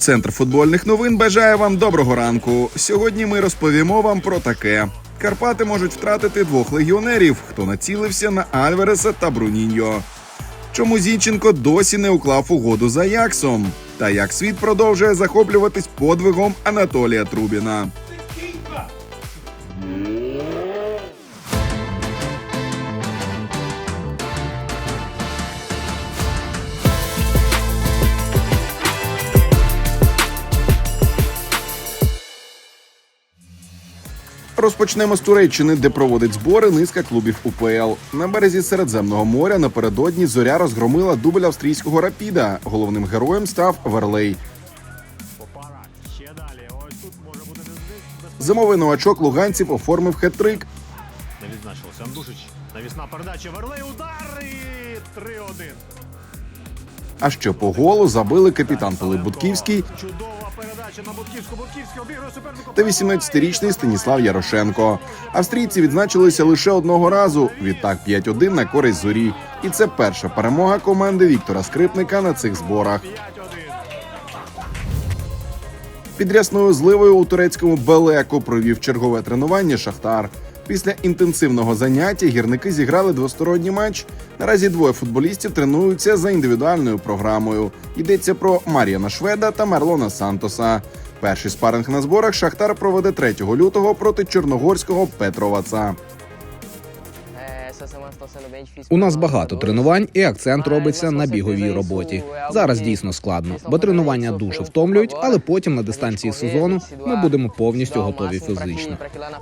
Центр футбольних новин бажає вам доброго ранку. Сьогодні ми розповімо вам про таке: Карпати можуть втратити двох легіонерів, хто націлився на Альвереса та Бруніньо. Чому Зінченко досі не уклав угоду за Яксом? Та як світ продовжує захоплюватись подвигом Анатолія Трубіна. Розпочнемо з Туреччини, де проводить збори низка клубів УПЛ. На березі Середземного моря напередодні зоря розгромила дубль австрійського рапіда. Головним героєм став Верлей. Зимовий новачок луганців оформив хет-трик. Не відзначилося. Андушич. Навісна передача. Верлей удар і 3-1. А ще по голу забили капітан Пилип Будківський та 18-річний Станіслав Ярошенко. Австрійці відзначилися лише одного разу. Відтак 5-1 на користь зорі. І це перша перемога команди Віктора Скрипника на цих зборах. 5-1. Під рясною зливою у турецькому Белеку провів чергове тренування Шахтар. Після інтенсивного заняття гірники зіграли двосторонній матч. Наразі двоє футболістів тренуються за індивідуальною програмою. Йдеться про Мар'яна Шведа та Марлона Сантоса. Перший спаринг на зборах Шахтар проведе 3 лютого проти чорногорського Петроваца. У нас багато тренувань, і акцент робиться на біговій роботі. Зараз дійсно складно, бо тренування дуже втомлюють, але потім на дистанції сезону ми будемо повністю готові фізично.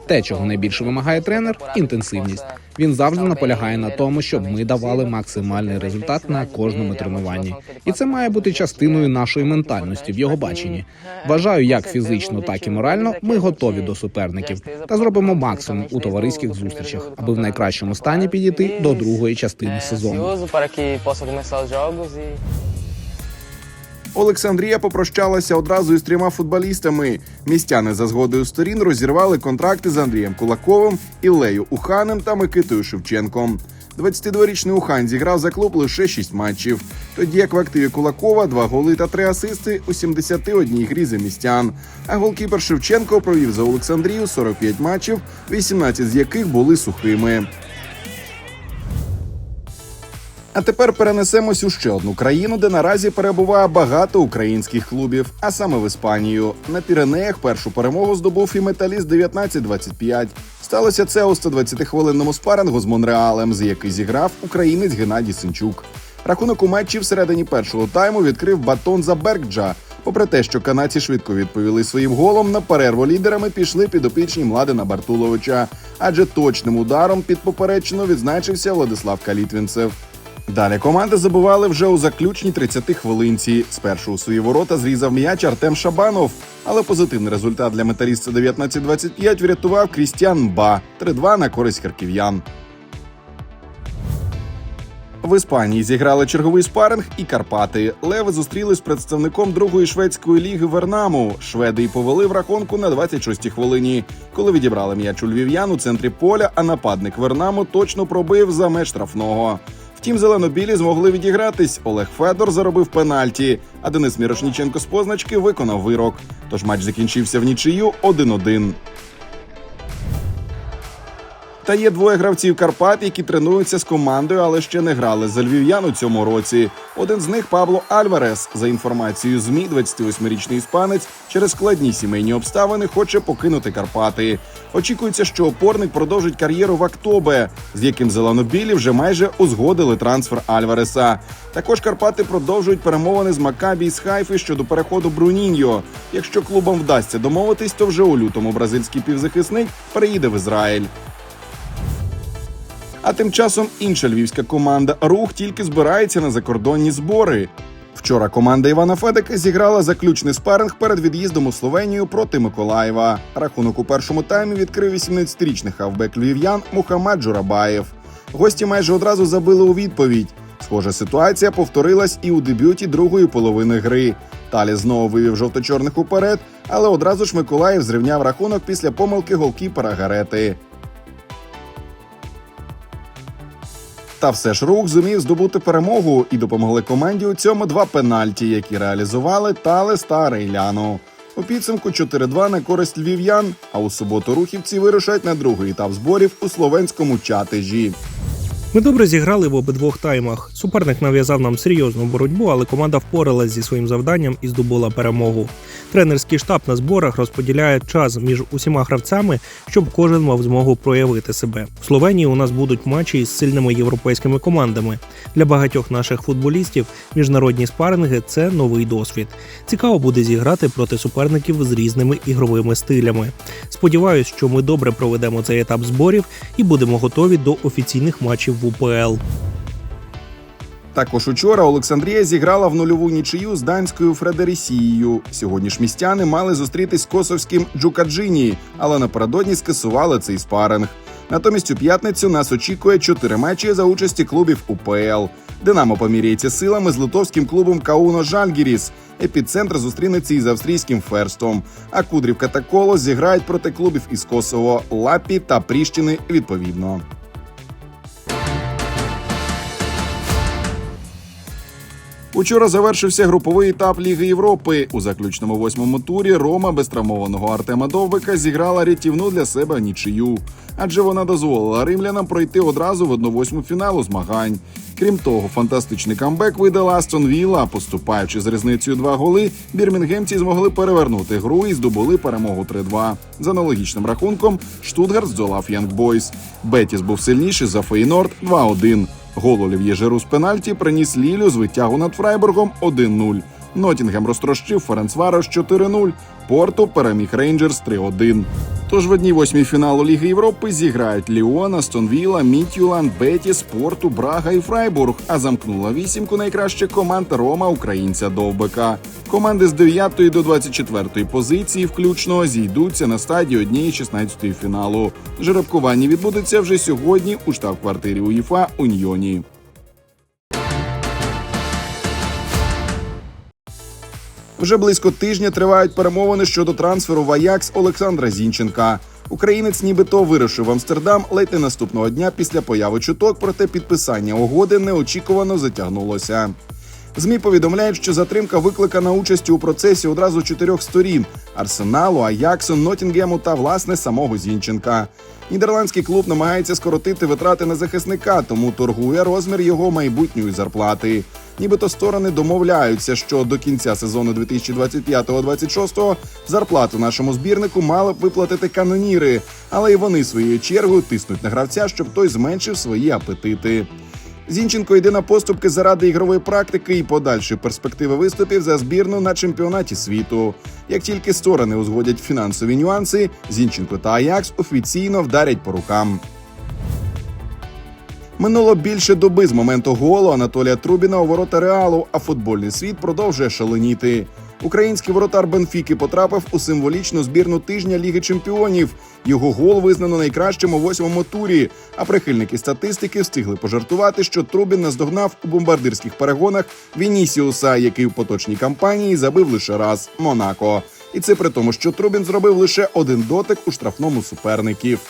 Те, чого найбільше вимагає тренер інтенсивність. Він завжди наполягає на тому, щоб ми давали максимальний результат на кожному тренуванні, і це має бути частиною нашої ментальності в його баченні. Вважаю, як фізично, так і морально ми готові до суперників та зробимо максимум у товариських зустрічах, аби в найкращому стані підійти до другої частини сезону. Jogos e Олександрія попрощалася одразу із трьома футболістами. Містяни за згодою сторін розірвали контракти з Андрієм Кулаковим, Іллею Уханем та Микитою Шевченком. 22-річний Ухан зіграв за клуб лише 6 матчів. Тоді як в активі Кулакова два голи та три асисти у 71 грі за містян. А голкіпер Шевченко провів за Олександрію 45 матчів, 18 з яких були сухими. А тепер перенесемось у ще одну країну, де наразі перебуває багато українських клубів, а саме в Іспанію. На Піренеях першу перемогу здобув і металіст 19-25. Сталося це у 120-хвилинному спарингу з Монреалем, з який зіграв українець Геннадій Синчук. Рахунок у матчі всередині першого тайму відкрив батон за Беркджа. Попри те, що канадці швидко відповіли своїм голом, на перерву лідерами пішли підопічні Младена Бартуловича, адже точним ударом під поперечину відзначився Владислав Калітвінцев. Далі команди забували вже у заключній 30 хвилинці. Спершу у свої ворота зрізав м'яч Артем Шабанов. Але позитивний результат для металіста 19-25 врятував Крістіан Ба 3-2 на користь харків'ян. В Іспанії зіграли черговий спаринг і Карпати. Леви зустрілись з представником другої шведської ліги Вернаму. Шведи й повели в рахунку на 26-й хвилині. Коли відібрали м'яч у львів'ян у центрі поля, а нападник Вернаму точно пробив за меж штрафного. Втім, зелено-білі змогли відігратись. Олег Федор заробив пенальті, а Денис Мірошніченко з позначки виконав вирок. Тож матч закінчився в нічию 1-1. Та є двоє гравців Карпат, які тренуються з командою, але ще не грали за львів'ян у цьому році. Один з них Пабло Альварес. За інформацією змі, 28-річний іспанець через складні сімейні обставини хоче покинути Карпати. Очікується, що опорник продовжить кар'єру в Актобе, з яким зеленобілі вже майже узгодили трансфер Альвареса. Також Карпати продовжують перемовини з Макабі з Хайфи щодо переходу Бруніньо. Якщо клубам вдасться домовитись, то вже у лютому бразильський півзахисник переїде в Ізраїль. А тим часом інша львівська команда Рух тільки збирається на закордонні збори. Вчора команда Івана Федека зіграла заключний спаринг перед від'їздом у Словенію проти Миколаєва. Рахунок у першому таймі відкрив 18-річний хавбек львів'ян Мухаммад Джурабаєв. Гості майже одразу забили у відповідь. Схожа ситуація повторилась і у дебюті другої половини гри. Талі знову вивів жовто-чорних уперед, але одразу ж Миколаїв зрівняв рахунок після помилки голкіпера Гарети. Та все ж рух зумів здобути перемогу і допомогли команді у цьому два пенальті, які реалізували Талес та Рейляну. У підсумку 4-2 на користь львів'ян. А у суботу рухівці вирушать на другий етап зборів у словенському чатежі. Ми добре зіграли в обидвох таймах. Суперник нав'язав нам серйозну боротьбу, але команда впоралась зі своїм завданням і здобула перемогу. Тренерський штаб на зборах розподіляє час між усіма гравцями, щоб кожен мав змогу проявити себе. В Словенії у нас будуть матчі із сильними європейськими командами. Для багатьох наших футболістів міжнародні спаринги це новий досвід. Цікаво буде зіграти проти суперників з різними ігровими стилями. Сподіваюсь, що ми добре проведемо цей етап зборів і будемо готові до офіційних матчів в УПЛ. Також учора Олександрія зіграла в нульову нічию з данською Фредерісією. Сьогодні ж містяни мали зустрітись з косовським Джукаджині, але напередодні скасували цей спаринг. Натомість у п'ятницю нас очікує чотири матчі за участі клубів УПЛ. Динамо поміряється силами з литовським клубом Кауно Жальгіріс. Епіцентр зустрінеться із австрійським ферстом. А Кудрівка та Колос зіграють проти клубів із Косово, Лапі та Пріщини відповідно. Учора завершився груповий етап Ліги Європи. У заключному восьмому турі Рома без травмованого Артема Довбика зіграла рятівну для себе нічию, адже вона дозволила римлянам пройти одразу в 1-8 фіналу змагань. Крім того, фантастичний камбек видала Астон Вілла. Поступаючи з різницею два голи, бірмінгемці змогли перевернути гру і здобули перемогу 3-2. За аналогічним рахунком Штутгарт здолав Янг Бойс. Бетіс був сильніший за Фейнорд 2-1. Гол Олів'є Жиру з пенальті приніс Лілю з витягу над Фрайбургом 1-0. Нотінгем розтрощив Ференцварош 4-0. Порту переміг Рейнджерс 3-1. Тож в одній восьмій фіналу Ліги Європи зіграють Ліон, Астон Вілла, Мітюлан, Бетіс, Порту, Брага і Фрайбург. А замкнула вісімку найкращих команд Рома українця Довбека. Команди з 9 до 24 позиції включно зійдуться на стадії однієї 16 фіналу. Жеребкування відбудеться вже сьогодні у штаб-квартирі УЄФА у Вже близько тижня тривають перемовини щодо трансферу в Аякс Олександра Зінченка. Українець нібито вирушив в Амстердам ледь не наступного дня після появи чуток, проте підписання угоди неочікувано затягнулося. ЗМІ повідомляють, що затримка викликана участю у процесі одразу чотирьох сторін: Арсеналу, Аяксу, Нотінгему та власне самого Зінченка. Нідерландський клуб намагається скоротити витрати на захисника, тому торгує розмір його майбутньої зарплати. Нібито сторони домовляються, що до кінця сезону 2025-26 зарплату нашому збірнику мали б виплатити каноніри, але і вони своєю чергою тиснуть на гравця, щоб той зменшив свої апетити. Зінченко йде на поступки заради ігрової практики і подальшої перспективи виступів за збірну на чемпіонаті світу. Як тільки сторони узгодять фінансові нюанси, Зінченко та Аякс офіційно вдарять по рукам. Минуло більше доби з моменту голу Анатолія Трубіна у ворота Реалу, а футбольний світ продовжує шаленіти. Український воротар Бенфіки потрапив у символічну збірну тижня Ліги Чемпіонів. Його гол визнано найкращим у восьмому турі. А прихильники статистики встигли пожартувати, що Трубін наздогнав у бомбардирських перегонах Вінісіуса, який в поточній кампанії забив лише раз Монако. І це при тому, що Трубін зробив лише один дотик у штрафному суперників.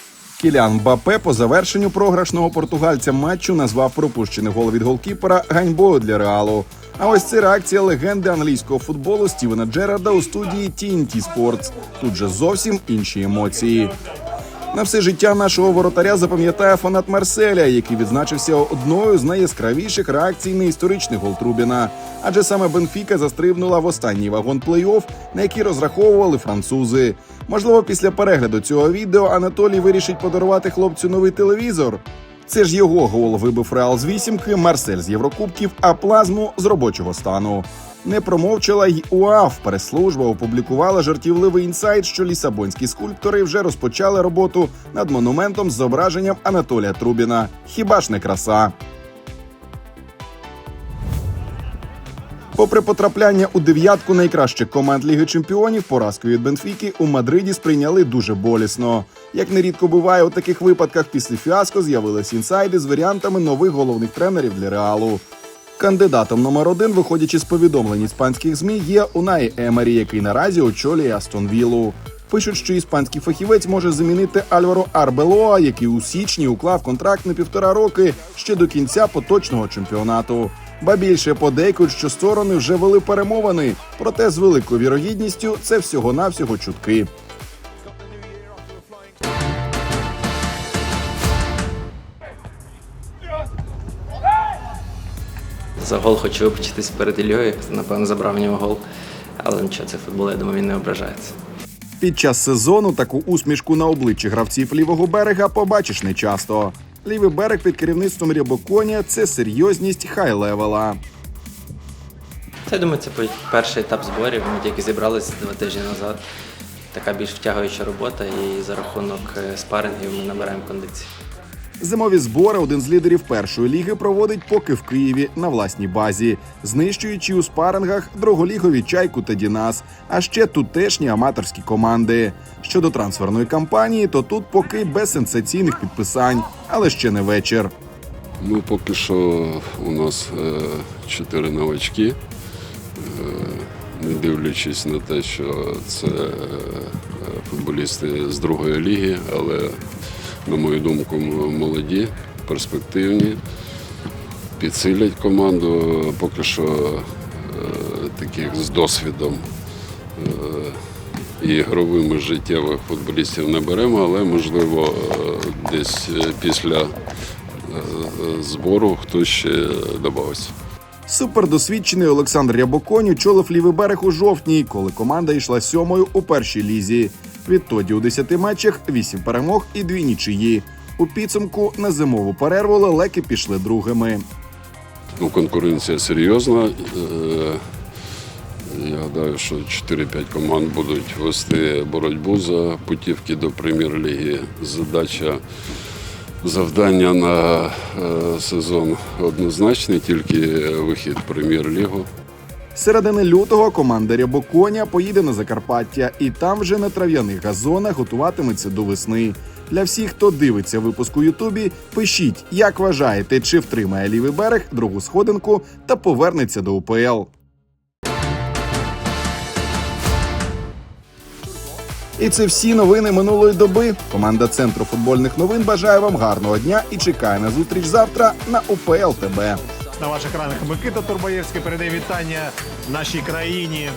Кілян Бапе по завершенню програшного португальця матчу назвав пропущений гол від голкіпера ганьбою для реалу. А ось це реакція легенди англійського футболу Стівена Джерарда у студії TNT Sports. Тут же зовсім інші емоції. На все життя нашого воротаря запам'ятає фанат Марселя, який відзначився одною з найяскравіших реакцій на історичний гол Трубіна. Адже саме Бенфіка застрибнула в останній вагон плей-офф, на який розраховували французи. Можливо, після перегляду цього відео Анатолій вирішить подарувати хлопцю новий телевізор. Це ж його гол вибив Реал з вісімки, Марсель з Єврокубків, а плазму з робочого стану. Не промовчала й УАФ. Прес-служба опублікувала жартівливий інсайт, що лісабонські скульптори вже розпочали роботу над монументом з зображенням Анатолія Трубіна. Хіба ж не краса? Попри потрапляння у дев'ятку найкращих команд Ліги Чемпіонів, поразку від Бенфіки у Мадриді сприйняли дуже болісно. Як нерідко буває у таких випадках, після фіаско з'явились інсайди з варіантами нових головних тренерів для реалу. Кандидатом номер один, виходячи з повідомлень іспанських змі, є Унай Емері, який наразі очолює Астон Віллу. Пишуть, що іспанський фахівець може замінити Альваро Арбелоа, який у січні уклав контракт на півтора роки ще до кінця поточного чемпіонату. Ба більше подейкують, що сторони вже вели перемовини, проте з великою вірогідністю це всього-навсього чутки. За гол хочу вибачитись перед Ільєю. Напевно, забрав в нього гол. Але нічого, це футбол, я думаю, він не ображається. Під час сезону таку усмішку на обличчі гравців лівого берега побачиш нечасто. Лівий берег під керівництвом Рябоконя це серйозність хай-левела. Це, я думаю, це перший етап зборів. Ми тільки зібралися два тижні назад. Така більш втягуюча робота, і за рахунок е, спарингів ми набираємо кондиції. Зимові збори один з лідерів першої ліги проводить поки в Києві на власній базі, знищуючи у спарингах друголігові чайку та Дінас, а ще тутешні аматорські команди. Щодо трансферної кампанії, то тут поки без сенсаційних підписань, але ще не вечір. Ну, поки що у нас е, чотири новачки. Е, не дивлячись на те, що це е, футболісти з другої ліги, але, на мою думку, молоді, перспективні, підсилять команду. Поки що е, таких з досвідом е, і ігровими життєвих футболістів не беремо, але можливо е, десь е, після е, збору хтось ще додався. Супердосвідчений Олександр Рябоконь очолив лівий берег у жовтні, коли команда йшла сьомою у першій лізі. Відтоді у 10 матчах 8 перемог і 2 нічиї. У підсумку на зимову перерву лелеки пішли другими. Ну, конкуренція серйозна. Е, Я гадаю, що 4-5 команд будуть вести боротьбу за путівки до прем'єр-ліги. Задача завдання на е, сезон однозначне, тільки вихід в прем'єр-лігу. Середини лютого команда Рябоконя поїде на Закарпаття, і там вже на трав'яних газонах готуватиметься до весни. Для всіх, хто дивиться випуск у Ютубі, пишіть, як вважаєте, чи втримає лівий берег другу сходинку та повернеться до УПЛ. І це всі новини минулої доби. Команда центру футбольних новин бажає вам гарного дня і чекає на зустріч завтра на УПЛ ТБ. На ваших екранах Микита Турбаєвський передає вітання нашій країні.